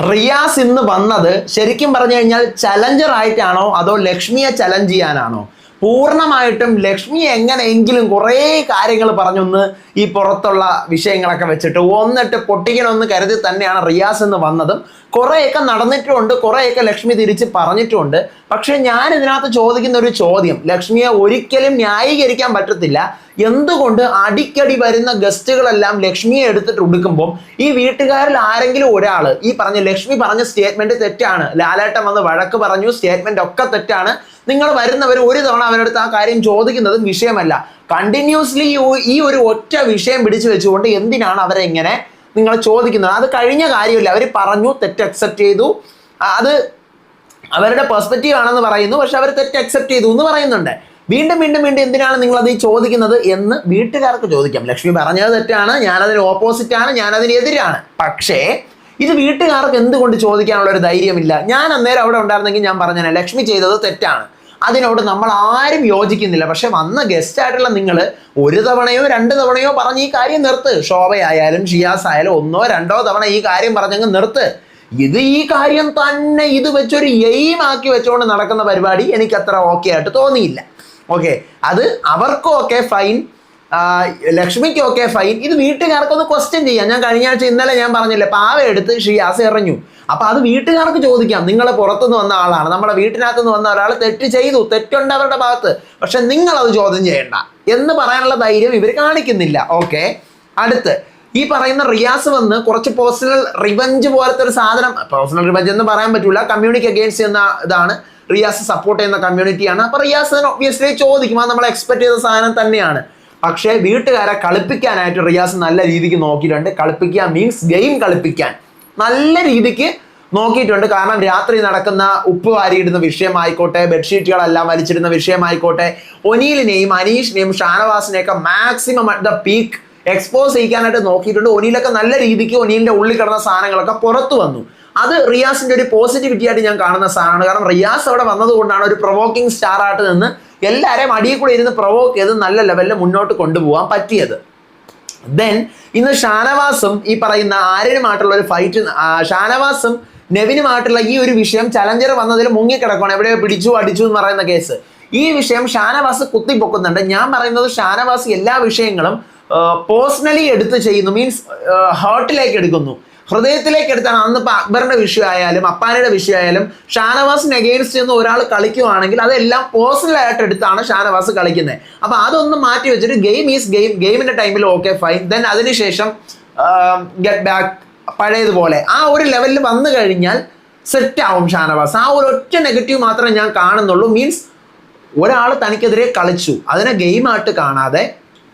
റിയാസ് ഇന്ന് വന്നത് ശരിക്കും പറഞ്ഞു കഴിഞ്ഞാൽ ചലഞ്ചർ ആയിട്ടാണോ അതോ ലക്ഷ്മിയെ ചലഞ്ച് ചെയ്യാനാണോ? പൂർണമായിട്ടും ലക്ഷ്മി എങ്ങനെയെങ്കിലും കുറേ കാര്യങ്ങൾ പറഞ്ഞൊന്ന് ഈ പുറത്തുള്ള വിഷയങ്ങളൊക്കെ വെച്ചിട്ട് ഒന്നിട്ട് പൊട്ടിക്കണമെന്ന് കരുതി തന്നെയാണ് റിയാസ് എന്ന് വന്നതും. കുറേയൊക്കെ നടന്നിട്ടുമുണ്ട് കുറേയൊക്കെ ലക്ഷ്മി തിരിച്ച് പറഞ്ഞിട്ടുമുണ്ട് പക്ഷേ ഞാൻ ഇതിനകത്ത് ചോദിക്കുന്ന ഒരു ചോദ്യം ലക്ഷ്മിയെ ഒരിക്കലും ന്യായീകരിക്കാൻ പറ്റത്തില്ല. എന്തുകൊണ്ട് അടിക്കടി വരുന്ന ഗസ്റ്റുകളെല്ലാം ലക്ഷ്മിയെ എടുത്തിട്ട് ഉടുക്കുമ്പോൾ ഈ വീട്ടുകാരിൽ ആരെങ്കിലും ഒരാൾ ഈ പറഞ്ഞ ലക്ഷ്മി പറഞ്ഞ സ്റ്റേറ്റ്മെന്റ് തെറ്റാണ് ലാലേട്ടൻ വന്ന് വഴക്ക് പറഞ്ഞു സ്റ്റേറ്റ്മെന്റ് ഒക്കെ തെറ്റാണ് നിങ്ങൾ വരുന്നവർ ഒരു തവണ അവരടുത്ത് ആ കാര്യം ചോദിക്കുന്നത് വിഷയമല്ല. കണ്ടിന്യൂസ്ലി ഈ ഒരു ഒറ്റ വിഷയം പിടിച്ചു വെച്ചുകൊണ്ട് എന്തിനാണ് അവരെ ഇങ്ങനെ നിങ്ങൾ ചോദിക്കുന്നത്? അത് കഴിഞ്ഞ കാര്യമില്ല. അവർ പറഞ്ഞു തെറ്റ് അക്സെപ്റ്റ് ചെയ്തു. അത് അവരുടെ പെർസ്പെക്റ്റീവ് ആണെന്ന് പറയുന്നു. പക്ഷെ അവർ തെറ്റ് അക്സെപ്റ്റ് ചെയ്തു എന്ന് പറയുന്നുണ്ട്. വീണ്ടും വീണ്ടും വീണ്ടും എന്തിനാണ് നിങ്ങൾ അത് ചോദിക്കുന്നത് എന്ന് വീട്ടുകാർക്ക് ചോദിക്കാം. ലക്ഷ്മി പറഞ്ഞത് തെറ്റാണ്. ഞാനതിന് ഓപ്പോസിറ്റ് ആണ്. ഞാനതിന് എതിരാണ്. പക്ഷേ ഇത് വീട്ടുകാർക്ക് എന്തുകൊണ്ട് ചോദിക്കാനുള്ള ഒരു ധൈര്യമില്ല? ഞാൻ അന്നേരം അവിടെ ഉണ്ടായിരുന്നെങ്കിൽ ഞാൻ പറഞ്ഞേനെ ലക്ഷ്മി ചെയ്തത് തെറ്റാണ്. അതിനോട് നമ്മൾ ആരും യോജിക്കുന്നില്ല. പക്ഷെ വന്ന ഗസ്റ്റ് ആയിട്ടുള്ള നിങ്ങൾ ഒരു തവണയോ രണ്ട് തവണയോ പറഞ്ഞ് ഈ കാര്യം നിർത്ത്. ശോഭയായാലും ഷിയാസ് ആയാലും ഒന്നോ രണ്ടോ തവണ ഈ കാര്യം പറഞ്ഞങ്ങ് നിർത്ത്. ഇത് ഈ കാര്യം തന്നെ ഇത് വെച്ചൊരു എയിം ആക്കി വെച്ചുകൊണ്ട് നടക്കുന്ന പരിപാടി എനിക്ക് അത്ര ഓക്കെ ആയിട്ട് തോന്നിയില്ല. ഓക്കെ അത് അവർക്കും ഒക്കെ ഫൈൻ ലക്ഷ്മിക്കും ഒക്കെ ഫൈൻ ഇത് വീട്ടുകാർക്കൊന്ന് ക്വസ്റ്റ്യൻ ചെയ്യാം. ഞാൻ കഴിഞ്ഞ ആഴ്ച ഇന്നലെ ഞാൻ പറഞ്ഞില്ലേ പാവ എടുത്ത് ഷിയാസ് എറിഞ്ഞു. അപ്പൊ അത് വീട്ടുകാർക്ക് ചോദിക്കാം. നിങ്ങൾ പുറത്തുനിന്ന് വന്ന ആളാണ്. നമ്മുടെ വീട്ടിനകത്ത് നിന്ന് വന്ന ഒരാൾ തെറ്റ് ചെയ്തു. തെറ്റുണ്ട് അവരുടെ ഭാഗത്ത്. പക്ഷെ നിങ്ങൾ അത് ചോദ്യം ചെയ്യണ്ട. എന്ന് പറയാനുള്ള ധൈര്യം ഇവർ കാണിക്കുന്നില്ല. ഓക്കെ അടുത്ത് ഈ പറയുന്ന റിയാസ് വന്ന് കുറച്ച് പേഴ്സണൽ റിവഞ്ച് പോലത്തെ ഒരു സാധനം പേഴ്സണൽ റിവഞ്ച് എന്ന് പറയാൻ പറ്റൂല. കമ്മ്യൂണിറ്റി അഗേൻസ്റ്റ് എന്ന ഇതാണ് റിയാസ് സപ്പോർട്ട് ചെയ്യുന്ന കമ്മ്യൂണിറ്റിയാണ് അപ്പൊ റിയാസ് ഒബ്വിയസ്ലി ചോദിക്കും. അത് നമ്മൾ എക്സ്പെക്ട് ചെയ്ത സാധനം തന്നെയാണ്. പക്ഷേ വീട്ടുകാരെ കളിപ്പിക്കാനായിട്ട് റിയാസ് നല്ല രീതിക്ക് നോക്കിയിട്ടുണ്ട്. കളിപ്പിക്കുക മീൻസ് ഗെയിം കളിപ്പിക്കാൻ. നല്ല രീതിക്ക് നോക്കിയിട്ടുണ്ട്. കാരണം രാത്രി നടക്കുന്ന ഉപ്പ് വാരിയിടുന്ന വിഷയമായിക്കോട്ടെ ബെഡ്ഷീറ്റുകളെല്ലാം വലിച്ചിടുന്ന വിഷയമായിക്കോട്ടെ ഒനീലിനെയും അനീഷിനെയും ഷാനവാസിനെയൊക്കെ maximum at the peak expose ചെയ്യിക്കാനായിട്ട് നോക്കിയിട്ടുണ്ട്. ഒനിയിലൊക്കെ നല്ല രീതിക്ക് ഒനിയിലിന്റെ ഉള്ളിൽ കിടന്ന സാധനങ്ങളൊക്കെ പുറത്തു വന്നു. അത് റിയാസിന്റെ ഒരു പോസിറ്റിവിറ്റി ആയിട്ട് ഞാൻ കാണുന്ന സാധനമാണ്. കാരണം റിയാസ് അവിടെ വന്നതുകൊണ്ടാണ് ഒരു പ്രൊവോക്കിംഗ് സ്റ്റാർ ആയിട്ട് നിന്ന് എല്ലാവരെയും അടിയിൽ കൂടെ ഇരുന്ന് പ്രൊവോക്ക് ചെയ്ത് നല്ല ലെവലിൽ മുന്നോട്ട് കൊണ്ടുപോകാൻ പറ്റിയത്. ദെൻ ഇന്ന് ഷാനവാസും ഈ പറയുന്ന ആര്യനുമായിട്ടുള്ള ഒരു ഫൈറ്റ് ഷാനവാസും നെവിനുമായിട്ടുള്ള ഈ ഒരു വിഷയം ചലഞ്ചർ വന്നതിൽ മുങ്ങിക്കിടക്കണം എവിടെയോ പിടിച്ചു അടിച്ചു എന്ന് പറയുന്ന കേസ് ഈ വിഷയം ഷാനവാസ് കുത്തിപ്പൊക്കുന്നുണ്ട്. ഞാൻ പറയുന്നത് ഷാനവാസ് എല്ലാ വിഷയങ്ങളും പേഴ്സണലി എടുത്ത് ചെയ്യുന്നു. മീൻസ് ഹേർട്ടിലേക്ക് എടുക്കുന്നു. ഹൃദയത്തിലേക്ക് എടുത്താണ്. അന്നിപ്പോൾ അക്ബറിന്റെ വിഷയമായാലും അപ്പാനയുടെ വിഷയമായാലും ഷാനവാസിന് അഗെയിൻസ്റ്റ് എന്ന് ഒരാൾ കളിക്കുവാണെങ്കിൽ അതെല്ലാം പേഴ്സണലായിട്ട് എടുത്താണ് ഷാനവാസ് കളിക്കുന്നത്. അപ്പോൾ അതൊന്നും മാറ്റി വെച്ചിട്ട് ഗെയിം ഈസ് ഗെയിം ഗെയിമിന്റെ ടൈമിൽ ഓക്കെ ഫൈൻ ദെൻ അതിനുശേഷം ഗെറ്റ് ബാക്ക് പഴയതുപോലെ. ആ ഒരു ലെവലിൽ വന്നു കഴിഞ്ഞാൽ സെറ്റ് ആവും ഷാനവാസ്. ആ ഒരു ഒറ്റ നെഗറ്റീവ് മാത്രമേ ഞാൻ കാണുന്നുള്ളൂ. മീൻസ് ഒരാൾ തനിക്കെതിരെ കളിച്ചു. അതിനെ ഗെയിമായിട്ട് കാണാതെ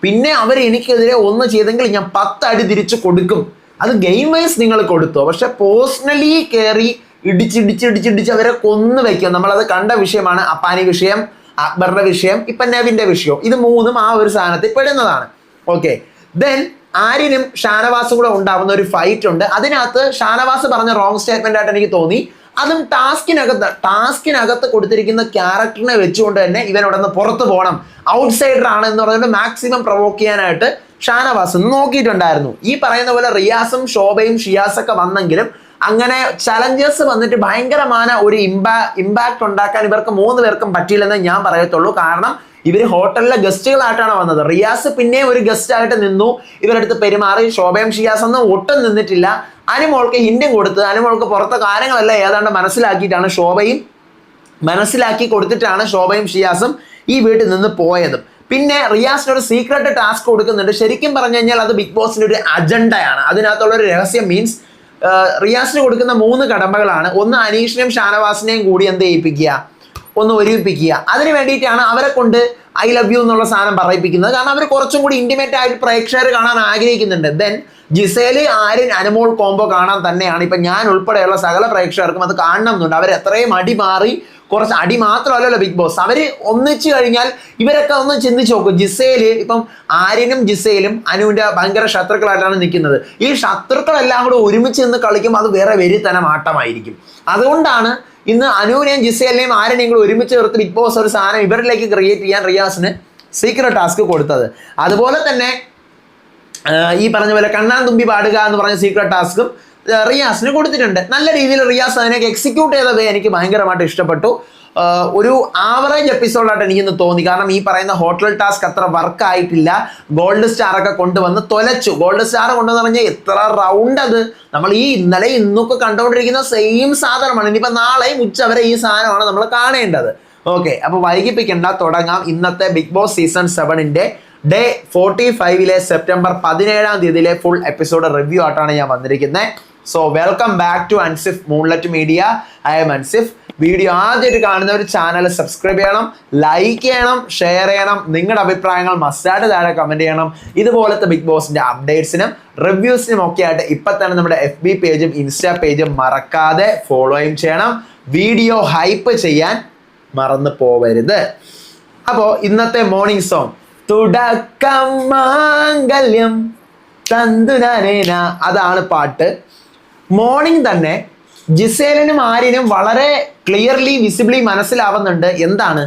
പിന്നെ അവർ എനിക്കെതിരെ ഒന്ന് ചെയ്തെങ്കിൽ ഞാൻ പത്തടി തിരിച്ചു കൊടുക്കും. അത് ഗെയിം വൈസ് നിങ്ങൾ കൊടുത്തു. പക്ഷെ പേഴ്സണലി കയറി ഇടിച്ചിടിച്ചിടിച്ചിടിച്ച് അവരെ കൊന്നു വെക്കും നമ്മളത് കണ്ട വിഷയമാണ് അപ്പാനി വിഷയം അക്ബറിന്റെ വിഷയം ഇപ്പൊ നവിന്റെ വിഷയം. ഇത് മൂന്നും ആ ഒരു സാധനത്തിൽ പെടുന്നതാണ്. ഓക്കെ ദെൻ ആര്യനും ഷാനവാസും കൂടെ ഉണ്ടാവുന്ന ഒരു ഫൈറ്റ് ഉണ്ട്. അതിനകത്ത് ഷാനവാസ് പറഞ്ഞ റോങ് സ്റ്റേറ്റ്മെന്റ് ആയിട്ട് എനിക്ക് തോന്നി. അതും ടാസ്കിനകത്ത് ടാസ്കിനകത്ത് കൊടുത്തിരിക്കുന്ന ക്യാരക്ടറിനെ വെച്ചുകൊണ്ട് തന്നെ ഇവൻ ഇവിടെ നിന്ന് പുറത്തു പോകണം ഔട്ട്സൈഡർ ആണ് എന്ന് പറഞ്ഞുകൊണ്ട് മാക്സിമം പ്രൊവോക്ക് ചെയ്യാനായിട്ട് ഷാനവാസ് നോക്കിയിട്ടുണ്ടായിരുന്നു. ഈ പറയുന്ന പോലെ റിയാസും ശോഭയും ഷിയാസൊക്കെ വന്നെങ്കിലും അങ്ങനെ ചലഞ്ചേഴ്സ് വന്നിട്ട് ഭയങ്കരമായ ഒരു ഇമ്പാ ഇമ്പാക്ട് ഉണ്ടാക്കാൻ ഇവർക്ക് മൂന്ന് പേർക്കും പറ്റിയില്ലെന്ന് ഞാൻ പറയത്തുള്ളൂ. കാരണം ഇവർ ഹോട്ടലിലെ ഗസ്റ്റുകളായിട്ടാണ് വന്നത്. റിയാസ് പിന്നെയും ഒരു ഗസ്റ്റ് ആയിട്ട് നിന്നു. ഇവരടുത്ത് പെരുമാറി. ശോഭയം ഷിയാസ് ഒന്നും ഒട്ടും നിന്നിട്ടില്ല. അനുമോൾക്ക് ഹിന്റും കൊടുത്ത് അനുമോൾക്ക് പുറത്തെ കാര്യങ്ങളെല്ലാം ഏതാണ്ട് മനസ്സിലാക്കിയിട്ടാണ് ശോഭയും മനസ്സിലാക്കി കൊടുത്തിട്ടാണ് ശോഭയും ഷിയാസും ഈ വീട്ടിൽ നിന്ന് പോയതും. പിന്നെ റിയാസിന് ഒരു സീക്രട്ട് ടാസ്ക് കൊടുക്കുന്നുണ്ട്. ശരിക്കും പറഞ്ഞു കഴിഞ്ഞാൽ അത് ബിഗ് ബോസിന്റെ ഒരു അജണ്ടയാണ് അതിനകത്തുള്ള ഒരു രഹസ്യം മീൻസ് റിയാസിന് കൊടുക്കുന്ന മൂന്ന് കടമ്പകളാണ്. ഒന്ന് അനീഷിനെയും ഷാനവാസിനെയും കൂടി എന്ത് ചെയ്യിപ്പിക്കുക? ഒന്ന് ഒരുമിപ്പിക്കുക. അതിന് വേണ്ടിയിട്ടാണ് അവരെ കൊണ്ട് ഐ ലവ് യു എന്നുള്ള സാധനം പറയിപ്പിക്കുന്നത്. കാരണം അവർ കുറച്ചും കൂടി ഇന്റിമേറ്റ് ആയിട്ട് പ്രേക്ഷകർ കാണാൻ ആഗ്രഹിക്കുന്നുണ്ട്. Then Gizele Aryan Anumol combo കാണാൻ തന്നെയാണ്. ഇപ്പം ഞാൻ ഉൾപ്പെടെയുള്ള സകല പ്രേക്ഷകർക്കും അത് കാണണം എന്നുണ്ട്. അവർ എത്രയും അടി മാറി കുറച്ച് അടി മാത്രമല്ലല്ലോ ബിഗ് ബോസ് അവർ ഒന്നിച്ചു കഴിഞ്ഞാൽ ഇവരൊക്കെ ഒന്ന് ചിന്തിച്ച് നോക്കും. ജിസയിൽ ഇപ്പം ആര്യനും ജിസയിലും അനുവിന്റെ ഭയങ്കര ശത്രുക്കളായിട്ടാണ് നിൽക്കുന്നത്. ഈ ശത്രുക്കളെല്ലാം കൂടെ ഒരുമിച്ച് നിന്ന് കളിക്കുമ്പോൾ അത് വേറെ വെരിത്തനം ആട്ടമായിരിക്കും. അതുകൊണ്ടാണ് ഇന്ന് അനുവിനെയും ജിസയിലെയും ആരെയും കൂടെ ഒരുമിച്ച് ചേർത്ത് ബിഗ് ബോസ് ഒരു സാധനം ഇവരിലേക്ക് ക്രിയേറ്റ് ചെയ്യാൻ റിയാസിന് സീക്രട്ട് ടാസ്ക് കൊടുത്തത്. അതുപോലെ തന്നെ ഈ പറഞ്ഞ പോലെ കണ്ണാൻ തുമ്പി പാടുക എന്ന് പറഞ്ഞ സീക്രട്ട് ടാസ്കും റിയാസിന് കൊടുത്തിട്ടുണ്ട്. നല്ല രീതിയിൽ റിയാസ് അതിനൊക്കെ എക്സിക്യൂട്ട് ചെയ്ത എനിക്ക് ഭയങ്കരമായിട്ട് ഇഷ്ടപ്പെട്ടു. ഒരു ആവറേജ് എപ്പിസോഡായിട്ട് എനിക്കിന്ന് തോന്നി. കാരണം ഈ പറയുന്ന ഹോട്ടൽ ടാസ്ക് അത്ര വർക്ക് ആയിട്ടില്ല. ഗോൾഡ് സ്റ്റാർ ഒക്കെ കൊണ്ടുവന്ന് തൊലച്ചു. ഗോൾഡ് സ്റ്റാർ കൊണ്ടുവന്ന് പറഞ്ഞാൽ എത്ര റൗണ്ട് അത്? നമ്മൾ ഈ ഇന്നലെ ഇന്നൊക്കെ കണ്ടുകൊണ്ടിരിക്കുന്ന സെയിം സാധനമാണ്. ഇനിയിപ്പോൾ നാളെയും ഉച്ചവരെ ഈ സാധനമാണ് നമ്മൾ കാണേണ്ടത്. ഓക്കെ അപ്പോൾ വൈകിപ്പിക്കേണ്ട തുടങ്ങാം. ഇന്നത്തെ ബിഗ് ബോസ് സീസൺ സെവനിന്റെ ഡേ ഫോർട്ടി ഫൈവിലെ സെപ്റ്റംബർ പതിനേഴാം തീയതിയിലെ ഫുൾ എപ്പിസോഡ് റിവ്യൂ ആയിട്ടാണ് ഞാൻ വന്നിരിക്കുന്നത് so welcome back to Ansif moonlet media I M Ansif video ആദ്യമായിട്ട് കാണുന്ന ഒരു ചാനൽ സബ്സ്ക്രൈബ് ചെയ്യണം ലൈക്ക് ചെയ്യണം ഷെയർ ചെയ്യണം. നിങ്ങളുടെ അഭിപ്രായങ്ങൾ മസ്റ്റായിട്ട് താഴെ കമന്റ് ചെയ്യണം. ഇതുപോലത്തെ ബിഗ് ബോസിന്റെ അപ്ഡേറ്റ്സിനും റിവ്യൂസിനും ഒക്കെ ആയിട്ട് ഇപ്പൊ തന്നെ നമ്മുടെ എഫ് ബി പേജും ഇൻസ്റ്റാ പേജും മറക്കാതെ ഫോളോയും ചെയ്യണം. വീഡിയോ ഹൈപ്പ് ചെയ്യാൻ മറന്നു പോവരുത്. അപ്പോൾ ഇന്നത്തെ മോർണിംഗ് സോങ് തുടക്കം മാംഗല്യം തന്തുനാനേന അതാണ് പാട്ട്. മോർണിംഗ് തന്നെ ജിസേലിനും ആര്യനും വളരെ ക്ലിയർലി വിസിബിളി മനസ്സിലാവുന്നുണ്ട് എന്താണ്.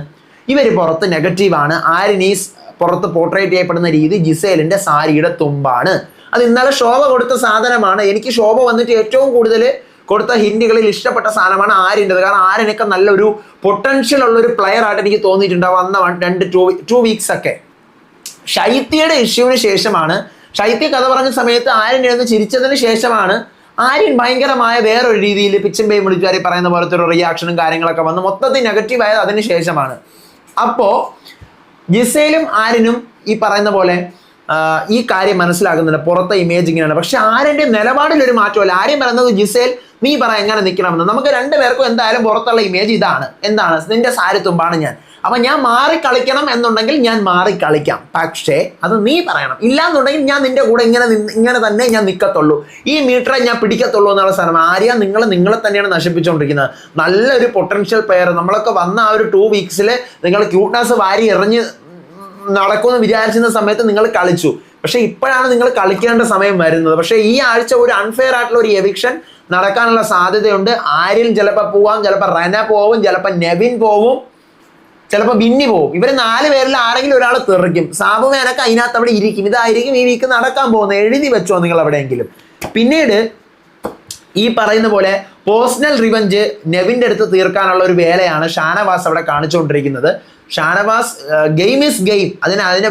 ഇവർ പുറത്ത് നെഗറ്റീവാണ് ആര്യനീസ് പുറത്ത് പോർട്രേറ്റ് ചെയ്യപ്പെടുന്ന രീതി ജിസേലിന്റെ സാരിയുടെ തുമ്പാണ്. അത് ഇന്നലെ ശോഭ കൊടുത്ത സാധനമാണ്. എനിക്ക് ശോഭ വന്നിട്ട് ഏറ്റവും കൂടുതൽ കൊടുത്ത ഹിന്ദികളിൽ ഇഷ്ടപ്പെട്ട സാധനമാണ് ആര്യന്റെത്. കാരണം ആര്യനൊക്കെ നല്ലൊരു പൊട്ടൻഷ്യൽ ഉള്ളൊരു പ്ലെയർ ആയിട്ട് എനിക്ക് തോന്നിയിട്ടുണ്ട്. വന്ന രണ്ട് ടു ടു വീക്സ് ഒക്കെ. ശൈത്യയുടെ ഇഷ്യൂവിന് ശേഷമാണ്. ശൈത്യ കഥ പറഞ്ഞ സമയത്ത് ആര്യൻ എഴുന്ന് ചിരിച്ചതിന് ശേഷമാണ് ആര്യൻ ഭയങ്കരമായ വേറൊരു രീതിയിൽ പിച്ചും പേയും വിളിച്ചാരി പറയുന്ന പോലത്തെ ഒരു റിയാക്ഷനും കാര്യങ്ങളൊക്കെ വന്ന്. മൊത്തത്തിൽ നെഗറ്റീവ് ആയത് അതിന് ശേഷമാണ്. അപ്പോൾ ജിസയിലും ആര്യനും ഈ പറയുന്ന പോലെ ഈ കാര്യം മനസ്സിലാക്കുന്നുണ്ട് പുറത്തെ ഇമേജ് ഇങ്ങനെയാണ്. പക്ഷെ ആര്യന്റെ നിലപാടിലൊരു മാറ്റമല്ല. ആര്യം പറയുന്നത് ജിസേൽ നീ പറ എങ്ങനെ നിൽക്കണമെന്ന് നമുക്ക് രണ്ടുപേർക്കും എന്തായാലും പുറത്തുള്ള ഇമേജ് ഇതാണ്. എന്താണ്? നിന്റെ സാരി ഞാൻ. അപ്പൊ ഞാൻ മാറി കളിക്കണം എന്നുണ്ടെങ്കിൽ ഞാൻ മാറി കളിക്കാം. പക്ഷേ അത് നീ പറയണം. ഇല്ലാന്നുണ്ടെങ്കിൽ ഞാൻ നിന്റെ കൂടെ ഇങ്ങനെ ഇങ്ങനെ തന്നെ ഞാൻ നിൽക്കത്തുള്ളൂ ഈ മീറ്ററെ ഞാൻ പിടിക്കത്തുള്ളൂ എന്നുള്ള സാധനം. ആര്യ നിങ്ങൾ നിങ്ങളെ തന്നെയാണ് നശിപ്പിച്ചുകൊണ്ടിരിക്കുന്നത് നല്ലൊരു പൊട്ടൻഷ്യൽ പ്ലെയർ നമ്മളൊക്കെ വന്ന ആ ഒരു ടു വീക്സിൽ നിങ്ങൾ ക്യൂട്ട്നസ് വാരി എറിഞ്ഞ് നടക്കുമെന്ന് വിചാരിച്ചിരുന്ന സമയത്ത് നിങ്ങൾ കളിച്ചു. പക്ഷേ ഇപ്പോഴാണ് നിങ്ങൾ കളിക്കേണ്ട സമയം വരുന്നത്. പക്ഷേ ഈ ആഴ്ച ഒരു അൺഫെയർ ആയിട്ടുള്ള ഒരു എവിക്ഷൻ നടക്കാനുള്ള സാധ്യതയുണ്ട്. ആര്യൻ ചിലപ്പോൾ പോവാം ചിലപ്പോൾ റന പോവും ചിലപ്പോൾ നെവിൻ പോവും. ചിലപ്പോൾ ബിന്നി പോകും ഇവർ നാല് പേരിൽ ആരെങ്കിലും ഒരാൾ തെറിക്കും. സാബു മേനൊക്കെ അതിനകത്ത് അവിടെ ഇരിക്കും. ഇതായിരിക്കും ഈ വീക്ക് നടക്കാൻ പോകുന്നത്. എഴുതി വെച്ചോ നിങ്ങൾ എവിടെയെങ്കിലും. പിന്നീട് ഈ പറയുന്ന പോലെ പേഴ്സണൽ റിവഞ്ച് നെവിന്റെ അടുത്ത് തീർക്കാനുള്ള ഒരു വേലയാണ് ഷാനവാസ് അവിടെ കാണിച്ചുകൊണ്ടിരിക്കുന്നത്. Shanavas game is game. അതിനെ അതിനെ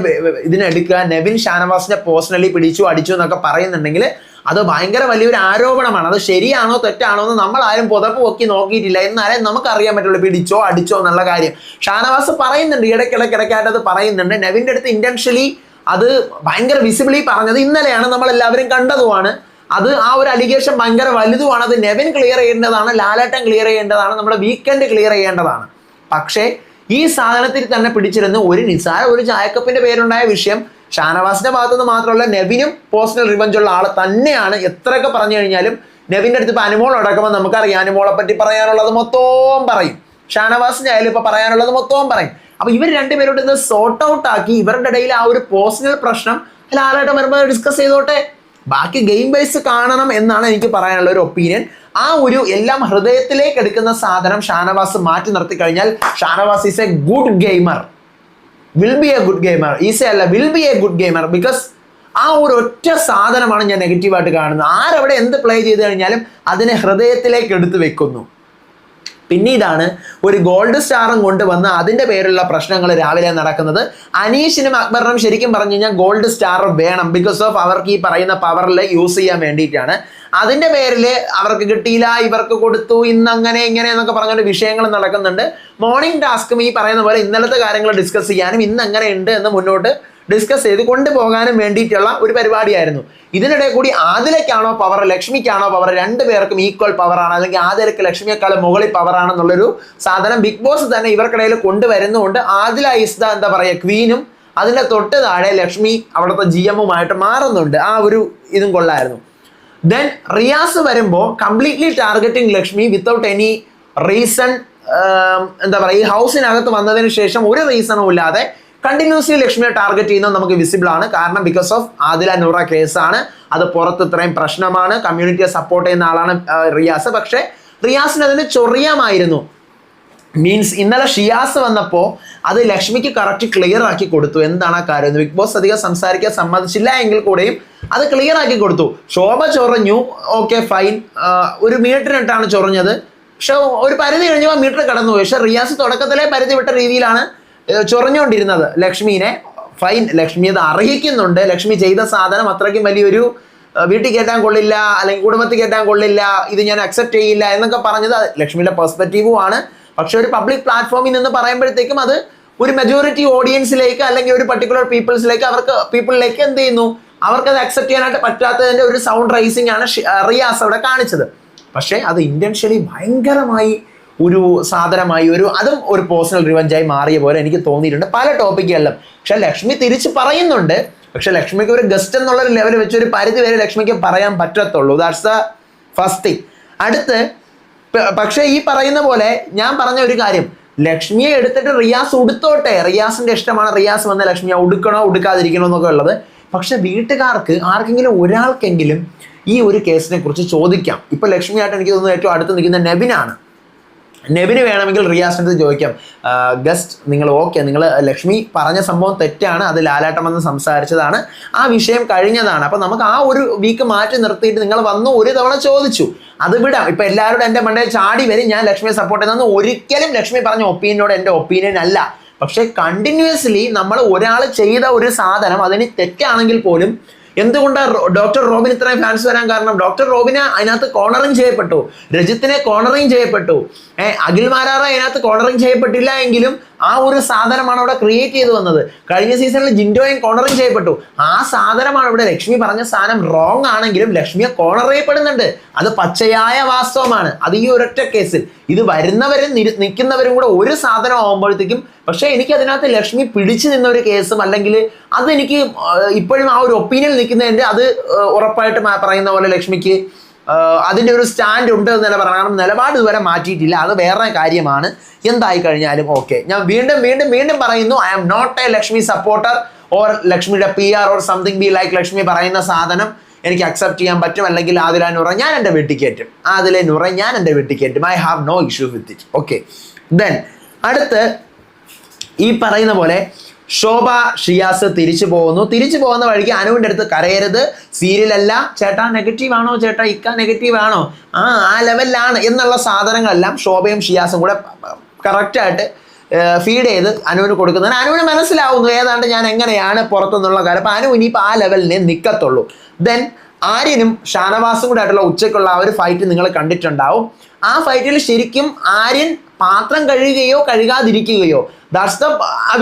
ഇതിനെടുക്കുക നെവിൻ ഷാനവാസിനെ പേഴ്സണലി പിടിച്ചു അടിച്ചു എന്നൊക്കെ പറയുന്നുണ്ടെങ്കിൽ അത് ഭയങ്കര വലിയൊരു ആരോപണമാണ്. അത് ശരിയാണോ തെറ്റാണോ എന്ന് നമ്മൾ ആരും പുതപ്പ് പൊക്കി നോക്കിയിട്ടില്ല. എന്നാലേ നമുക്ക് അറിയാൻ പറ്റുള്ളൂ പിടിച്ചോ അടിച്ചോ എന്നുള്ള കാര്യം. ഷാനവാസ് പറയുന്നുണ്ട് ഇടയ്ക്കിടയ്ക്കിടയ്ക്കായിട്ട് അത് പറയുന്നുണ്ട്. നെവിന്റെ അടുത്ത് ഇന്റൻഷ്യലി അത് ഭയങ്കര വിസിബിളി പറഞ്ഞത് ഇന്നലെയാണ് നമ്മൾ എല്ലാവരും കണ്ടതുമാണ്. അത് ആ ഒരു അലിഗേഷൻ ഭയങ്കര വലുതുമാണ്. അത് നെവിൻ ക്ലിയർ ചെയ്യേണ്ടതാണ് ലാലേട്ടൻ ക്ലിയർ ചെയ്യേണ്ടതാണ് നമ്മുടെ വീക്കെൻഡ് ക്ലിയർ ചെയ്യേണ്ടതാണ്. പക്ഷേ ഈ സാധനത്തിൽ തന്നെ പിടിച്ചിരുന്ന ഒരു നിസാര ഒരു ചായക്കപ്പിന്റെ പേരുണ്ടായ വിഷയം ഷാനവാസിന്റെ ഭാഗത്തുനിന്ന് മാത്രമല്ല നെവിനും പേഴ്സണൽ റിവഞ്ച് ഉള്ള ആളെ തന്നെയാണ്. എത്രയൊക്കെ പറഞ്ഞു കഴിഞ്ഞാലും നെവിന്റെ അടുത്ത് ഇപ്പൊ അനുമോൾ അടക്കുമ്പോൾ നമുക്കറിയാം. അനുമോളെ പറ്റി പറയാനുള്ളത് മൊത്തവും പറയും. ഷാനവാസിന്റെ ആയാലും ഇപ്പൊ പറയാനുള്ളത് മൊത്തവും പറയും. അപ്പൊ ഇവർ രണ്ടുപേരോട് ഇത് സോർട്ട് ഔട്ട് ആക്കി ഇവരുടെ ഇടയിൽ ആ ഒരു പേഴ്സണൽ പ്രശ്നം അല്ല ആരായിട്ട് വരുമ്പോൾ ഡിസ്കസ് ചെയ്തോട്ടെ? ബാക്കി ഗെയിം ബേസ് കാണണം എന്നാണ് എനിക്ക് പറയാനുള്ള ഒരു ഒപ്പീനിയൻ ആ ഒരു എല്ലാം ഹൃദയത്തിലേക്ക് എടുക്കുന്ന സാധനം ഷാനവാസ് മാറ്റി നിർത്തി കഴിഞ്ഞാൽ Shanavas is a good gamer will be a good gamer is a അല്ല will be a good gamer because ആ ഒരു ഒറ്റ സാധനമാണ് ഞാൻ നെഗറ്റീവായിട്ട് കാണുന്നത്. ആരവിടെ എന്ത് പ്ലേ ചെയ്ത് കഴിഞ്ഞാലും അതിനെ ഹൃദയത്തിലേക്ക് എടുത്തു വെക്കുന്നു. പിന്നീടാണ് ഒരു ഗോൾഡ് സ്റ്റാറും കൊണ്ടുവന്ന് അതിന്റെ പേരിലുള്ള പ്രശ്നങ്ങൾ രാവിലെ നടക്കുന്നത്. അനീഷിനും അക്ബറിനും ശരിക്കും പറഞ്ഞു കഴിഞ്ഞാൽ ഗോൾഡ് സ്റ്റാർ വേണം. ബിക്കോസ് ഓഫ് അവർക്ക് ഈ പറയുന്ന പവറിൽ യൂസ് ചെയ്യാൻ വേണ്ടിയിട്ടാണ്. അതിന്റെ പേരിൽ അവർക്ക് കിട്ടിയില്ല ഇവർക്ക് കൊടുത്തു ഇന്ന് അങ്ങനെ ഇങ്ങനെ എന്നൊക്കെ പറഞ്ഞുകൊണ്ട് വിഷയങ്ങൾ നടക്കുന്നുണ്ട്. മോർണിംഗ് ടാസ്കും ഈ പറയുന്ന പോലെ ഇന്നലത്തെ കാര്യങ്ങൾ ഡിസ്കസ് ചെയ്യാനും ഇന്ന് അങ്ങനെ ഉണ്ട് എന്ന് മുന്നോട്ട് ഡിസ്കസ് ചെയ്ത് കൊണ്ടുപോകാനും വേണ്ടിയിട്ടുള്ള ഒരു പരിപാടിയായിരുന്നു. ഇതിനിടെ കൂടി ആദിലയ്ക്കാണോ പവർ ലക്ഷ്മിക്കാണോ പവർ രണ്ടുപേർക്കും ഈക്വൽ പവറാണ് അല്ലെങ്കിൽ ആദിലയ്ക്ക് ലക്ഷ്മിയെക്കാളും മുകളിൽ പവറാണെന്നുള്ളൊരു സാധനം ബിഗ് ബോസ് തന്നെ ഇവർക്കിടയിൽ കൊണ്ടുവരുന്നുകൊണ്ട് ആദില ഇസ്ത എന്താ പറയുക ക്വീനും അതിന്റെ തൊട്ട് താഴെ ലക്ഷ്മി അവിടുത്തെ ജി എമ്മുമായിട്ട് മാറുന്നുണ്ട്. ആ ഒരു ഇതും കൊള്ളായിരുന്നു. ദെൻ റിയാസ് വരുമ്പോൾ completely targeting Lakshmi without any reason എന്താ പറയുക ഈ ഹൗസിനകത്ത് വന്നതിന് ശേഷം ഒരു റീസണും ഇല്ലാതെ കണ്ടിന്യൂസ്ലി ലക്ഷ്മിയെ ടാർഗറ്റ് ചെയ്യുന്നത് നമുക്ക് വിസിബിൾ ആണ്. കാരണം ബിക്കോസ് ഓഫ് ആദില നൂറ കേസാണ് അത് പുറത്ത് ഇത്രയും പ്രശ്നമാണ്. കമ്മ്യൂണിറ്റിയെ സപ്പോർട്ട് ചെയ്യുന്ന ആളാണ് റിയാസ്. പക്ഷേ റിയാസിന് അതിന് ചൊറിയാമായിരുന്നു. മീൻസ് ഇന്നലെ ഷിയാസ് വന്നപ്പോൾ അത് ലക്ഷ്മിക്ക് കറക്റ്റ് ക്ലിയർ ആക്കി കൊടുത്തു. എന്താണ് ആ കാര്യം? ബിഗ് ബോസ് അധികം സംസാരിക്കാൻ സമ്മതിച്ചില്ല എങ്കിൽ കൂടെയും അത് ക്ലിയർ ആക്കി കൊടുത്തു. ശോഭ ചൊറഞ്ഞു. ഓക്കെ ഫൈൻ ഒരു മീറ്ററിനിട്ടാണ് ചൊറഞ്ഞത്. പക്ഷെ ഒരു പരിധി കഴിഞ്ഞപ്പോൾ മീറ്റർ കടന്നു പക്ഷെ റിയാസ് തുടക്കത്തിലെ പരിധി വിട്ട രീതിയിലാണ് ചൊറഞ്ഞുകൊണ്ടിരുന്നത് ലക്ഷ്മീനെ ഫൈൻ ലക്ഷ്മി അത് അർഹിക്കുന്നുണ്ട്. ലക്ഷ്മി ചെയ്ത സാധനം അത്രയ്ക്കും വലിയൊരു വീട്ടിൽ കയറ്റാൻ കൊള്ളില്ല അല്ലെങ്കിൽ കുടുംബത്തിൽ കയറ്റാൻ കൊള്ളില്ല ഇത് ഞാൻ അക്സെപ്റ്റ് ചെയ്യില്ല എന്നൊക്കെ പറഞ്ഞത് ലക്ഷ്മിയുടെ പെർസ്പെക്റ്റീവും ആണ്. പക്ഷെ ഒരു പബ്ലിക് പ്ലാറ്റ്ഫോമിൽ നിന്ന് പറയുമ്പോഴത്തേക്കും അത് ഒരു മെജോറിറ്റി ഓഡിയൻസിലേക്ക് അല്ലെങ്കിൽ ഒരു പർട്ടിക്കുലർ പീപ്പിൾസിലേക്ക് അവർക്ക് പീപ്പിളിലേക്ക് എന്ത് ചെയ്യുന്നു? അവർക്ക് അത് അക്സെപ്റ്റ് ചെയ്യാനായിട്ട് പറ്റാത്തതിന്റെ ഒരു സൗണ്ട് റൈസിംഗ് ആണ് റിയാസ് അവിടെ കാണിച്ചത്. പക്ഷേ അത് ഇന്റൻഷ്യലി ഭയങ്കരമായി ഒരു സാധനമായി ഒരു അതും ഒരു പേഴ്സണൽ റിവഞ്ചായി മാറിയ പോലെ എനിക്ക് തോന്നിയിട്ടുണ്ട് പല ടോപ്പിക്കുകളിലും പക്ഷെ ലക്ഷ്മി തിരിച്ച് പറയുന്നുണ്ട്. പക്ഷെ ലക്ഷ്മിക്ക് ഒരു ഗസ്റ്റ് എന്നുള്ള ലെവൽ വെച്ച് ഒരു പരിധി വരെ ലക്ഷ്മിക്ക് പറയാൻ പറ്റത്തുള്ളൂ. ദാറ്റ്സ് ദ ഫസ്റ്റ് തിങ് അടുത്ത് പക്ഷെ ഈ പറയുന്ന പോലെ ഞാൻ പറഞ്ഞ ഒരു കാര്യം. ലക്ഷ്മിയെ എടുത്തിട്ട് റിയാസ് ഉടുത്തോട്ടെ. റിയാസിന്റെ ഇഷ്ടമാണ് റിയാസ് വന്ന ലക്ഷ്മിയെ ഉടുക്കണോ ഉടുക്കാതിരിക്കണോ എന്നൊക്കെ ഉള്ളത്. പക്ഷെ വീട്ടുകാർക്ക് ആർക്കെങ്കിലും ഒരാൾക്കെങ്കിലും ഈ ഒരു കേസിനെ കുറിച്ച് ചോദിക്കാം. ഇപ്പൊ ലക്ഷ്മിയായിട്ട് എനിക്ക് തോന്നുന്നു ഏറ്റവും അടുത്ത് നിൽക്കുന്ന നെബിനാണ്. നെബിന് വേണമെങ്കിൽ റിയാസിന്റെ ചോദിക്കാം. ഗസ്റ്റ് നിങ്ങൾ ഓക്കെ. നിങ്ങൾ ലക്ഷ്മി പറഞ്ഞ സംഭവം തെറ്റാണ്. അത് ലാലാട്ടം വന്ന് സംസാരിച്ചതാണ്. ആ വിഷയം കഴിഞ്ഞതാണ്. അപ്പം നമുക്ക് ആ ഒരു വീക്ക് മാറ്റി നിർത്തിയിട്ട് നിങ്ങൾ വന്ന് ഒരു തവണ ചോദിച്ചു. അത് വിടാം. ഇപ്പം എല്ലാവരോടും എന്റെ മണ്ടയിൽ ചാടി വരും. ഞാൻ ലക്ഷ്മിയെ സപ്പോർട്ട് ചെയ്യുന്നത് ഒരിക്കലും ലക്ഷ്മി പറഞ്ഞ ഒപ്പീനിയനോട് എന്റെ ഒപ്പീനിയൻ അല്ല. പക്ഷേ കണ്ടിന്യൂസ്ലി നമ്മൾ ഒരാൾ ചെയ്ത ഒരു സാധനം അതിന് തെറ്റാണെങ്കിൽ പോലും എന്തുകൊണ്ടാണ് ഡോക്ടർ റോബിന് ഇത്രയും ഫാൻസ് വരാൻ കാരണം? ഡോക്ടർ റോബിനെ അതിനകത്ത് കോണറിങ് ചെയ്യപ്പെട്ടു. രജിത്തിനെ കോണറിങ് ചെയ്യപ്പെട്ടു. ഏഹ് അഖിൽ മാരാറ അതിനകത്ത് കോർണറിങ് ചെയ്യപ്പെട്ടില്ല എങ്കിലും ആ ഒരു സാധനമാണ് അവിടെ ക്രിയേറ്റ് ചെയ്തു വന്നത്. കഴിഞ്ഞ സീസണിൽ ജിൻഡോയും കോർണറിങ് ചെയ്യപ്പെട്ടു. ആ സാധനമാണ് ഇവിടെ ലക്ഷ്മി പറഞ്ഞ സാധനം റോങ് ആണെങ്കിലും ലക്ഷ്മിയെ കോർണർ ചെയ്യപ്പെടുന്നുണ്ട്. അത് പച്ചയായ വാസ്തവമാണ്. അത് ഈ ഒരൊറ്റ കേസിൽ ഇത് വരുന്നവരും നിൽക്കുന്നവരും കൂടെ ഒരു സാധനം ആകുമ്പോഴത്തേക്കും പക്ഷേ എനിക്ക് അതിനകത്ത് ലക്ഷ്മി പിടിച്ചു നിന്ന ഒരു കേസും അല്ലെങ്കിൽ അതെനിക്ക് ഇപ്പോഴും ആ ഒരു ഒപ്പീനിയൻ നിൽക്കുന്നതിന്റെ അത് ഉറപ്പായിട്ട് പറയുന്ന പോലെ ലക്ഷ്മിക്ക് അതിന്റെ ഒരു സ്റ്റാൻഡ് ഉണ്ട് എന്ന് തന്നെ പറയണം. നിലപാട് ഇതുവരെ മാറ്റിയിട്ടില്ല. അത് വേറെ കാര്യമാണ്. എന്തായി കഴിഞ്ഞാലും ഓക്കെ. ഞാൻ വീണ്ടും വീണ്ടും വീണ്ടും പറയുന്നു I am not a Lakshmi supporter or ലക്ഷ്മിയുടെ P R or something be like Lakshmi പറയുന്ന സാധനം. എനിക്ക് അക്സെപ്റ്റ് ചെയ്യാൻ പറ്റും അല്ലെങ്കിൽ ആദില നുറ ഞാൻ എന്റെ വീട്ടിൽ കയറ്റും. ആദിലെ നുറ ഞാൻ എന്റെ വീട്ടിൽ കയറ്റും. I have no issue with it okay then അടുത്ത് ഈ പറയുന്ന പോലെ ശോഭ ഷിയാസ് തിരിച്ചു പോകുന്നു. തിരിച്ചു പോകുന്ന വഴിക്ക് അനുവിന്റെ അടുത്ത് കരയരുത്. സീരിയലല്ല ചേട്ടാ നെഗറ്റീവ് ആണോ ചേട്ടാ? ഇക്ക നെഗറ്റീവ് ആണോ? ആ ആ ലെവലിലാണ് എന്നുള്ള സാധനങ്ങളെല്ലാം ശോഭയും ഷിയാസും കൂടെ കറക്റ്റായിട്ട് ഫീഡ് ചെയ്ത് അനുവിന് കൊടുക്കുന്നതിന് അനുവിന് മനസ്സിലാവുന്നു ഏതാണ്ട് ഞാൻ എങ്ങനെയാണ് പുറത്തുനിന്നുള്ള കാര്യം. അപ്പം അനു ഇനിയിപ്പോൾ ആ ലെവലിനെ നിൽക്കത്തുള്ളൂ ദെൻ ആര്യനും ഷാനവാസും കൂടെ ആയിട്ടുള്ള ഉച്ചയ്ക്കുള്ള ആ ഒരു ഫൈറ്റ് നിങ്ങൾ കണ്ടിട്ടുണ്ടാവും. ആ ഫൈറ്റിൽ ശരിക്കും ആര്യൻ പാത്രം കഴുകുകയോ കഴുകാതിരിക്കുകയോ ദാറ്റ്സ് ദ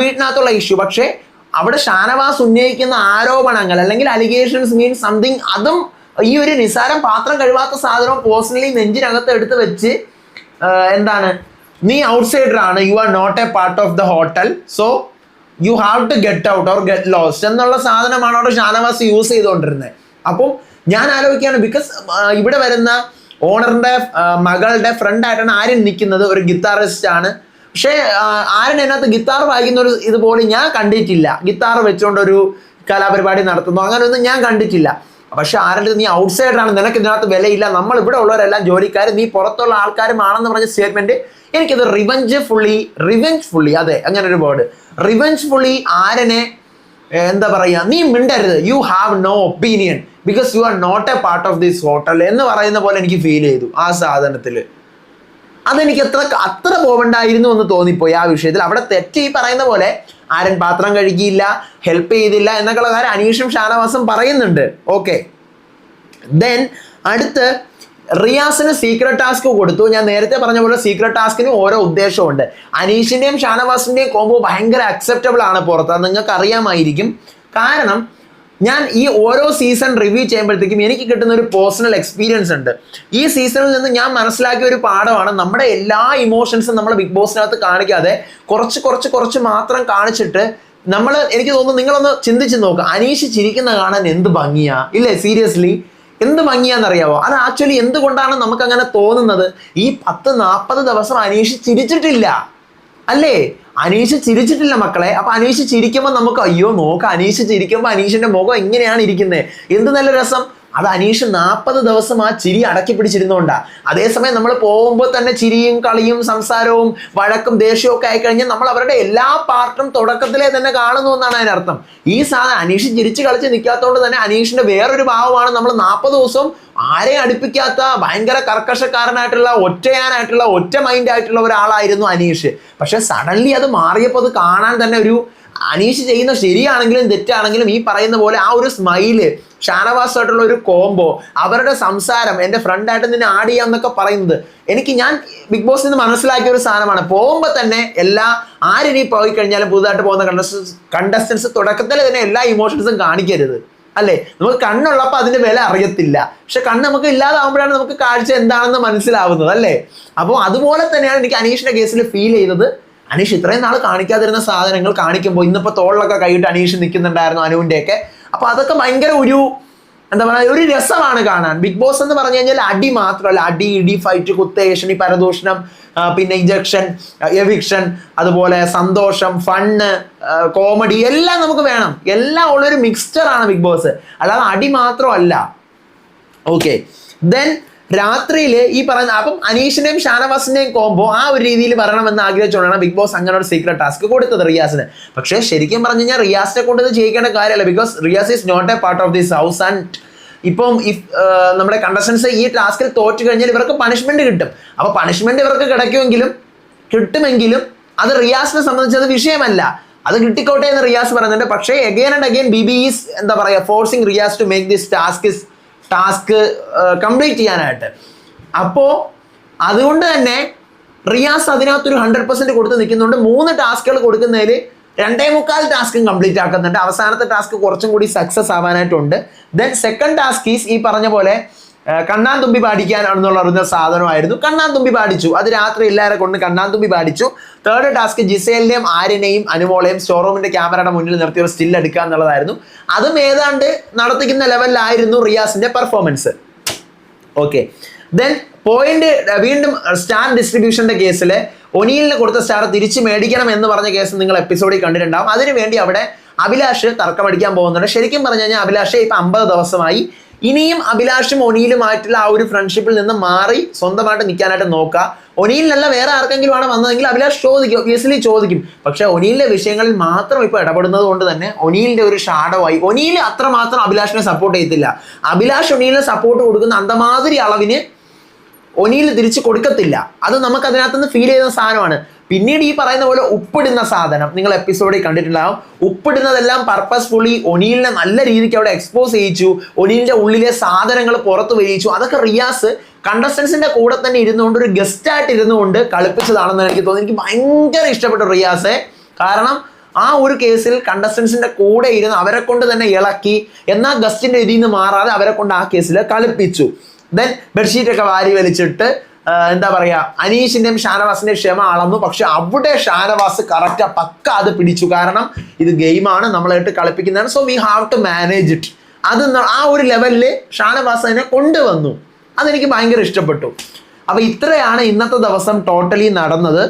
വീട്ടിനകത്തുള്ള ഇഷ്യൂ പക്ഷേ അവിടെ ഷാനവാസ് ഉന്നയിക്കുന്ന ആരോപണങ്ങൾ അല്ലെങ്കിൽ അലിഗേഷൻസ് മീൻ സംതിങ് അതും ഈ ഒരു നിസാരം പാത്രം കഴുകാത്ത സാധനവും പേഴ്സണലി നെഞ്ചിനകത്ത് എടുത്ത് വെച്ച് എന്താണ് നീ ഔട്ട്സൈഡർ ആണ്. You are not a part of the hotel so you have to get out or get lost എന്നുള്ള സാധനമാണ് അവിടെ ഷാനവാസ് യൂസ് ചെയ്തുകൊണ്ടിരുന്നത് അപ്പം ഞാൻ ആലോചിക്കുകയാണ് ബിക്കോസ് ഇവിടെ വരുന്ന ഓണറിന്റെ മകളുടെ ഫ്രണ്ട് ആയിട്ടാണ് ആര്യൻ നിൽക്കുന്നത്. ഒരു ഗിത്താറിസ്റ്റ് ആണ്. പക്ഷേ ആര്യൻ അതിനകത്ത് ഗിത്താർ വായിക്കുന്ന ഒരു ഇതുപോലെ ഞാൻ കണ്ടിട്ടില്ല. ഗിത്താർ വെച്ചുകൊണ്ട് ഒരു കലാപരിപാടി നടത്തുന്നു. അങ്ങനെയൊന്നും ഞാൻ കണ്ടിട്ടില്ല. പക്ഷെ ആരുടെ നീ ഔട്ട്സൈഡർ ആണ്. നിനക്ക് ഇതിനകത്ത് വിലയില്ല. നമ്മൾ ഇവിടെ ഉള്ളവരെല്ലാം ജോലിക്കാർ നീ പുറത്തുള്ള ആൾക്കാരുമാണെന്ന് പറഞ്ഞ സ്റ്റേറ്റ്മെന്റ് എനിക്കത് റിവഞ്ച് ഫുള്ളി റിവെഞ്ച് ഫുള്ളി അതെ അങ്ങനെ ഒരു വേർഡ് റിവെഞ്ച് ഫുള്ളി ആരനെ എന്താ പറയുക നീ മിണ്ടരുത്. You have no opinion because you are not a part of this hotel എന്ന് പറയുന്ന പോലെ എനിക്ക് ഫീൽ ചെയ്തു ആ സാധനത്തിൽ അതെനിക്ക് എത്ര അത്ര പോവണ്ടായിരുന്നു എന്ന് തോന്നിപ്പോയി ആ വിഷയത്തിൽ. അവിടെ തെറ്റ് ഈ പറയുന്ന പോലെ ആരൻ പാത്രം കഴുകിയില്ല ഹെൽപ്പ് ചെയ്തില്ല എന്നൊക്കെയുള്ള കാര്യം അനീഷും ഷാനവാസും പറയുന്നുണ്ട്. ഓക്കെ ദെൻ അടുത്ത് റിയാസിന് സീക്രട്ട് ടാസ്ക് കൊടുത്തു. ഞാൻ നേരത്തെ പറഞ്ഞ പോലെ സീക്രട്ട് ടാസ്കിന് ഓരോ ഉദ്ദേശമുണ്ട് അനീഷിന്റെയും ഷാനവാസിന്റെയും കോംബോ ഭയങ്കര അക്സെപ്റ്റബിൾ ആണ് പുറത്ത്. നിങ്ങൾക്ക് അറിയാമായിരിക്കും. കാരണം ഞാൻ ഈ ഓരോ സീസൺ റിവ്യൂ ചെയ്യുമ്പോഴത്തേക്കും എനിക്ക് കിട്ടുന്ന ഒരു പേഴ്സണൽ എക്സ്പീരിയൻസ് ഉണ്ട്. ഈ സീസണിൽ നിന്ന് ഞാൻ മനസ്സിലാക്കിയ ഒരു പാഠമാണ് നമ്മുടെ എല്ലാ ഇമോഷൻസും നമ്മൾ ബിഗ് ബോസിനകത്ത് കാണിക്കാതെ കുറച്ച് കുറച്ച് കുറച്ച് മാത്രം കാണിച്ചിട്ട് നമ്മൾ എനിക്ക് തോന്നുന്നു നിങ്ങളൊന്ന് ചിന്തിച്ച് നോക്കുക അനീഷ് ചിരിക്കുന്ന കാണാൻ എന്ത് ഭംഗിയാ. ഇല്ലേ? സീരിയസ്ലി എന്ത് ഭംഗിയാണെന്നറിയാവോ? അത് ആക്ച്വലി എന്തുകൊണ്ടാണ് നമുക്ക് അങ്ങനെ തോന്നുന്നത്? ഈ പത്ത് നാൽപ്പത് ദിവസം അനീഷ് ചിരിച്ചിട്ടില്ല. അല്ലേ? അനീഷ് ചിരിച്ചിട്ടില്ല മക്കളെ. അപ്പൊ അനീഷ് ചിരിക്കുമ്പോൾ നമുക്ക് അയ്യോ നോക്ക് അനീഷ് ചിരിക്കുമ്പോൾ അനീഷിന്റെ മുഖം എങ്ങനെയാണ് ഇരിക്കുന്നത് എന്ത് നല്ല രസം? അത് അനീഷ് നാൽപ്പത് ദിവസം ആ ചിരി അടക്കി പിടിച്ചിരുന്നോണ്ടാ. അതേസമയം നമ്മൾ പോകുമ്പോൾ തന്നെ ചിരിയും കളിയും സംസാരവും വഴക്കും ദേഷ്യവും ഒക്കെ ആയിക്കഴിഞ്ഞാൽ നമ്മൾ അവരുടെ എല്ലാ പാർട്ടും തുടക്കത്തിലേ തന്നെ കാണുന്നു എന്നാണ് അതിനർത്ഥം. ഈ സാധനം അനീഷ് ചിരിച്ച് കളിച്ച് നിൽക്കാത്തതുകൊണ്ട് തന്നെ അനീഷിന്റെ വേറൊരു ഭാവമാണ് നമ്മൾ നാൽപ്പത് ദിവസം ആരെയും അടുപ്പിക്കാത്ത ഭയങ്കര കർക്കശക്കാരനായിട്ടുള്ള ഒറ്റയാനായിട്ടുള്ള ഒറ്റ മൈൻഡ് ആയിട്ടുള്ള ഒരാളായിരുന്നു അനീഷ്. പക്ഷെ സഡൻലി അത് മാറിയപ്പോൾ അത് കാണാൻ തന്നെ ഒരു അനീഷ് ചെയ്യുന്ന ശരിയാണെങ്കിലും തെറ്റാണെങ്കിലും ഈ പറയുന്ന പോലെ ആ ഒരു സ്മൈൽ ഷാനവാസായിട്ടുള്ള ഒരു കോംബോ അവരുടെ സംസാരം എന്റെ ഫ്രണ്ടായിട്ട് നിന്നെ ആഡ് ചെയ്യാം എന്നൊക്കെ പറയുന്നത്. എനിക്ക് ഞാൻ ബിഗ് ബോസിൽ നിന്ന് മനസ്സിലാക്കിയ ഒരു സാധനമാണ്. പോകുമ്പോൾ തന്നെ എല്ലാ ആരിനി പോയി കഴിഞ്ഞാലും പുതുതായിട്ട് പോകുന്ന കണ്ടസ്റ്റൻസ് കണ്ടസ്റ്റൻസ് തുടക്കത്തിൽ തന്നെ എല്ലാ ഇമോഷൻസും കാണിക്കരുത്. അല്ലേ? നമുക്ക് കണ്ണുള്ളപ്പോൾ അതിന്റെ വില അറിയത്തില്ല. പക്ഷെ കണ്ണ് നമുക്ക് ഇല്ലാതാവുമ്പോഴാണ് നമുക്ക് കാഴ്ച എന്താണെന്ന് മനസ്സിലാവുന്നത് അല്ലേ? അപ്പോൾ അതുപോലെ തന്നെയാണ് എനിക്ക് അനീഷിന്റെ കേസിൽ ഫീൽ ചെയ്തത്. അനീഷ് ഇത്രയും നാൾ കാണിക്കാതിരുന്ന സാധനങ്ങൾ കാണിക്കുമ്പോൾ ഇന്നിപ്പോൾ തോളിലൊക്കെ കൈയിട്ട് അനീഷ് നിൽക്കുന്നുണ്ടായിരുന്നു അനുവിന്റെയൊക്കെ അപ്പോൾ അതൊക്കെ ഭയങ്കര ഒരു എന്താ പറയുക ഒരു രസമാണ് കാണാൻ. ബിഗ് ബോസ് എന്ന് പറഞ്ഞു കഴിഞ്ഞാൽ അടി മാത്രമല്ല. അടി ഇടി ഫൈറ്റ് കുത്തേഷണി പരദൂഷണം പിന്നെ ഇഞ്ചക്ഷൻ എവിക്ഷൻ അതുപോലെ സന്തോഷം ഫണ്ണ് കോമഡി എല്ലാം നമുക്ക് വേണം. എല്ലാം ഉള്ളൊരു മിക്സ്ചർ ആണ് ബിഗ് ബോസ് അല്ലാതെ അടി മാത്രമല്ല. ഓക്കെ ദെൻ രാത്രിയിൽ ഈ പറയുന്ന അപ്പം അനീഷിന്റെയും ഷാനവാസിന്റെയും കോമ്പോ ആ ഒരു രീതിയിൽ വരണമെന്ന് ആഗ്രഹിച്ചുകൊണ്ടാണ് ബിഗ് ബോസ് അങ്ങനെ ഒരു സീക്രട്ട് ടാസ്ക് കൊടുത്തത് റിയാസിന്. പക്ഷേ ശരിക്കും പറഞ്ഞു കഴിഞ്ഞാൽ റിയാസിനെ കൊണ്ട് ഇത് ചെയ്യിക്കേണ്ട കാര്യമല്ല because Riyas is not a part of this house and ഇപ്പം ഇഫ് നമ്മുടെ കണ്ടസ്റ്റൻസ് ഈ ടാസ്കിൽ തോറ്റു കഴിഞ്ഞാൽ ഇവർക്ക് പണിഷ്മെന്റ് കിട്ടും. അപ്പോൾ പണിഷ്മെന്റ് ഇവർക്ക് കിടക്കുമെങ്കിലും കിട്ടുമെങ്കിലും അത് റിയാസിനെ സംബന്ധിച്ചത് വിഷയമല്ല. അത് കിട്ടിക്കോട്ടെ എന്ന് റിയാസ് പറയുന്നുണ്ട്. പക്ഷേ again and again B B is എന്താ പറയുക forcing Riyas to make this task task complete ചെയ്യാനായിട്ട്. അപ്പോൾ അതുകൊണ്ട് തന്നെ റിയാസ് അതിനകത്തൊരു ഹൺഡ്രഡ് പെർസെന്റ് കൊടുത്ത് നിൽക്കുന്നുണ്ട്. മൂന്ന് ടാസ്കുകൾ കൊടുക്കുന്നതിൽ രണ്ടേ മുക്കാൽ ടാസ്കും കംപ്ലീറ്റ് ആക്കുന്നുണ്ട്. അവസാനത്തെ ടാസ്ക് കുറച്ചും കൂടി സക്സസ് ആവാനായിട്ടുണ്ട്. ദെൻ സെക്കൻഡ് ടാസ്ക് ഈസ് ഈ പറഞ്ഞ പോലെ കണ്ണാൻ തുമ്പി പാടിക്കാനാണെന്നുള്ള അറിയുന്ന സാധനമായിരുന്നു. കണ്ണാൻ തുമ്പി പാടിച്ചു. അത് രാത്രി എല്ലാവരെ കൊണ്ട് കണ്ണാൻ തുമ്പി പാടിച്ചു. തേർഡ് ടാസ്ക് ജിസേലിനെയും ആര്യനെയും അനുമോളെയും ഷോറൂമിന്റെ ക്യാമറയുടെ മുന്നിൽ നിർത്തി ഒരു സ്റ്റിൽ എടുക്കുക എന്നുള്ളതായിരുന്നു. അതും ഏതാണ്ട് നടത്തിക്കുന്ന ലെവലിലായിരുന്നു റിയാസിന്റെ പെർഫോമൻസ് ഓക്കെ ദെൻ പോയിന്റ് വീണ്ടും സ്റ്റാർ ഡിസ്ട്രിബ്യൂഷന്റെ കേസിൽ ഒനിയലിന് കൊടുത്ത സ്റ്റാർ തിരിച്ചു മേടിക്കണം എന്ന് പറഞ്ഞ കേസ് നിങ്ങൾ എപ്പിസോഡിൽ കണ്ടിട്ടുണ്ടാവും. അതിനുവേണ്ടി അവിടെ അഭിലാഷ് തർക്കമടിക്കാൻ പോകുന്നുണ്ട്. ശരിക്കും പറഞ്ഞു കഴിഞ്ഞാൽ അഭിലാഷ് ഇപ്പൊ അമ്പത് ദിവസമായി ഇനിയും അഭിലാഷും ഒനിയിലുമായിട്ടുള്ള ആ ഒരു ഫ്രണ്ട്ഷിപ്പിൽ നിന്ന് മാറി സ്വന്തമായിട്ട് നിൽക്കാനായിട്ട് നോക്കുക. ഒനിയിലല്ല വേറെ ആർക്കെങ്കിലും ആണ് വന്നതെങ്കിൽ അഭിലാഷ് ചോദിക്കും ഒബിയസ്ലി ചോദിക്കും. പക്ഷെ ഒനിയിലെ വിഷയങ്ങളിൽ മാത്രം ഇപ്പോൾ ഇടപെടുന്നത് കൊണ്ട് തന്നെ ഒനിയിലിന്റെ ഒരു ഷാഡോ ആയി ഒനിയിൽ അത്രമാത്രം അഭിലാഷിനെ സപ്പോർട്ട് ചെയ്യത്തില്ല. അഭിലാഷ് ഒനിയിലിന് സപ്പോർട്ട് കൊടുക്കുന്ന അന്തമാതിരി അളവിന് ഒനിയിൽ തിരിച്ചു കൊടുക്കത്തില്ല. അത് നമുക്ക് അതിനകത്ത് നിന്ന് ഫീൽ ചെയ്യുന്ന സാധനമാണ്. പിന്നീട് ഈ പറയുന്ന പോലെ ഉപ്പിടുന്ന സാധനം നിങ്ങൾ എപ്പിസോഡിൽ കണ്ടിട്ടുണ്ടാവും. ഉപ്പിടുന്നതെല്ലാം പർപ്പസ്ഫുള്ളി ഒനിയിലിനെ നല്ല രീതിക്ക് അവിടെ എക്സ്പോസ് ചെയ്യിച്ചു. ഒനിയിലിന്റെ ഉള്ളിലെ സാധനങ്ങൾ പുറത്ത് വരിച്ചു അതൊക്കെ റിയാസ് കണ്ടസ്റ്റൻസിന്റെ കൂടെ തന്നെ ഇരുന്നുകൊണ്ട് ഒരു ഗസ്റ്റ് ആയിട്ട് ഇരുന്നുകൊണ്ട് കളിപ്പിച്ചതാണെന്ന് എനിക്ക് തോന്നി എനിക്ക് ഭയങ്കര ഇഷ്ടപ്പെട്ടു റിയാസെ. കാരണം ആ ഒരു കേസിൽ കണ്ടസ്റ്റൻസിന്റെ കൂടെ ഇരുന്ന് അവരെ കൊണ്ട് തന്നെ ഇളക്കി. എന്നാൽ ഗസ്റ്റിന്റെ ഇതിൽ നിന്ന് മാറാതെ അവരെ കൊണ്ട് ആ കേസിൽ കളിപ്പിച്ചു. ദെൻ ബെഡ്ഷീറ്റ് ഒക്കെ വാരി വലിച്ചിട്ട് എന്താ പറയാ അനീഷിന്റെയും ഷാനവാസിന്റെയും ക്ഷമ അളന്നു. പക്ഷെ അവിടെ ഷാനവാസ് കറക്റ്റ് പക്ക അത് പിടിച്ചു. കാരണം ഇത് ഗെയിമാണ് നമ്മളായിട്ട് കളിപ്പിക്കുന്നതാണ്. So we have to manage it അത് ആ ഒരു ലെവലിൽ ഷാനവാസ് അതിനെ കൊണ്ടുവന്നു. അതെനിക്ക് ഭയങ്കര ഇഷ്ടപ്പെട്ടു. അപ്പൊ ഇത്രയാണ് ഇന്നത്തെ ദിവസം ടോട്ടലി നടന്നത്.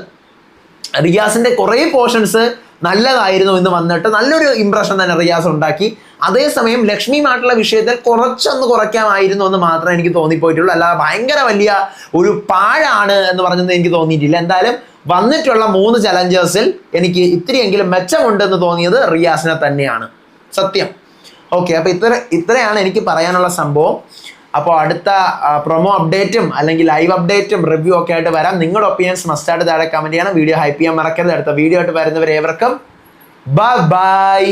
റിയാസിന്റെ കുറേ പോർഷൻസ് നല്ലതായിരുന്നു എന്ന് വന്നിട്ട് നല്ലൊരു ഇമ്പ്രഷൻ തന്നെ റിയാസ് ഉണ്ടാക്കി. അതേസമയം ലക്ഷ്മിയുമായിട്ടുള്ള വിഷയത്തിൽ കുറച്ചൊന്ന് കുറയ്ക്കാമായിരുന്നു എന്ന് മാത്രമേ എനിക്ക് തോന്നിപ്പോയിട്ടുള്ളൂ. അല്ലാതെ ഭയങ്കര വലിയ ഒരു പാഴാണ് എന്ന് പറഞ്ഞത് എനിക്ക് തോന്നിയിട്ടില്ല. എന്തായാലും വന്നിട്ടുള്ള മൂന്ന് ചലഞ്ചേഴ്സിൽ എനിക്ക് ഇത്തിരിയെങ്കിലും മെച്ചമുണ്ടെന്ന് തോന്നിയത് റിയാസിനെ തന്നെയാണ്. സത്യം. ഓക്കെ അപ്പോൾ ഇത്ര ഇത്രയാണ് എനിക്ക് പറയാനുള്ള സംഭവം. അപ്പോൾ അടുത്ത പ്രൊമോ അപ്ഡേറ്റും അല്ലെങ്കിൽ ലൈവ് അപ്ഡേറ്റും റിവ്യൂ ഒക്കെ ആയിട്ട് വരാം. നിങ്ങളുടെ ഒപ്പീനിയൻസ് മസ്റ്റായിട്ട് താഴെ കമന്റ് ചെയ്യണം. വീഡിയോ ഹൈപ്പ് ചെയ്യാൻ മറക്കരുത്. അടുത്ത വീഡിയോ ആയിട്ട് വരുന്നവരെ ഏവർക്കും ബൈ ബൈ